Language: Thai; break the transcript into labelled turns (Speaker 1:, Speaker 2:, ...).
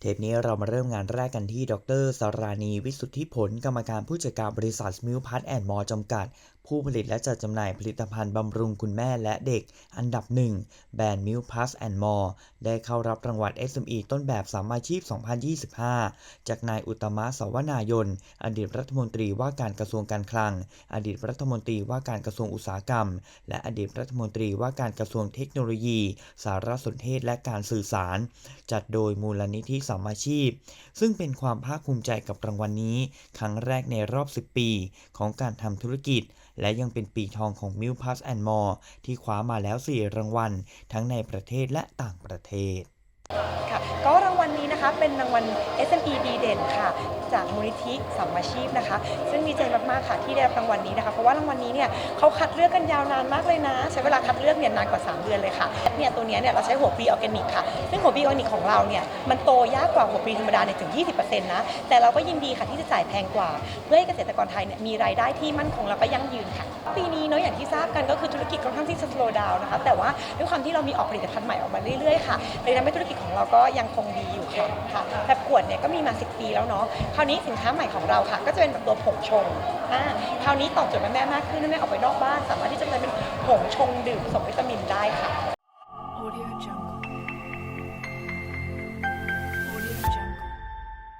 Speaker 1: เทปนี้เรามาเริ่มงานแรกกันที่ ดรสารานี วิสุทธิผล กรรมการผู้จัดการบริษัทมิลพัทแอนด์มอจำกัด ผู้ผลิตและจัดจำหน่ายผลิตภัณฑ์บำรุงคุณแม่และเด็ก อันดับหนึ่งแบรนด์มิลพัสแอนด์มอได้เข้ารับรางวัล SME ต้นแบบสามาชีพ 2025 จากนายอุตตมะสวนายน อดีตรัฐมนตรีว่าการกระทรวงการคลัง อดีตรัฐมนตรีว่าการกระทรวงอุตสาหกรรม และอดีตรัฐมนตรีว่าการกระทรวงเทคโนโลยี สารสนเทศและการสื่อสาร จัดโดยมูลนิธิสามาชีพ ซึ่งเป็นความภาคภูมิใจกับรางวัลนนี้ ครั้งแรกในรอบ 10 ปี ของการทำธุรกิจและยังเป็นปีทองของ m i l p a s and More ที่คว้ามาแล้ว 4 รางวัล ทั้งในประเทศและต่างประเทศ
Speaker 2: ค่ะ ก็รางวัลนี้นะคะเป็นรางวัล SME ดีเด่นค่ะ จากมูลนิธิสัมมาชีพนะคะ ซึ่งดีใจมากๆค่ะที่ได้รับรางวัลนี้นะคะ เพราะว่ารางวัลนี้เนี่ยเขาคัดเลือกกันยาวนานมากเลยนะ ใช้เวลาคัดเลือกเนี่ยนานกว่า 3 เดือนเลยค่ะเนี่ยตัวเนี้ยเนี่ยเราใช้หัวปีออร์แกนิกค่ะ ซึ่งหัวปีออร์แกนิกของเราเนี่ยมันโตยากกว่าหัวปีธรรมดาเนี่ยถึง 20%นะ แต่เราก็ยินดีค่ะที่จะจ่ายแพงกว่า เพื่อให้เกษตรกรไทยเนี่ยมีรายได้ที่มั่นคงแล้วก็ยั่งยืนค่ะ ปีนี้เนาะอย่างที่ทราบกันก็คือธุรกิจค่อนข้างที่จะ slow down นะคะ แต่ว่าด้วยความที่เรามีออกผลิตภัณฑ์ใหม่ออกมาเรื่อยๆค่ะเลยทำให้ธุรกิจของเราก็ยังคงดีอยู่ค่ะค่ะแบบขวดเนี่ยก็มีมา 10 ปีแล้วเนาะคราวนี้สินค้าใหม่ของเราค่ะ ก็จะเป็นแบบตัวผงชงอ่าคราวนี้ตอบโจทย์แม่มากขึ้นแม่ๆออกไปนอกบ้าน สามารถที่จะใช้เป็นผงชงดื่มผสมวิตามินได้ค่ะ
Speaker 3: Audio Jungle.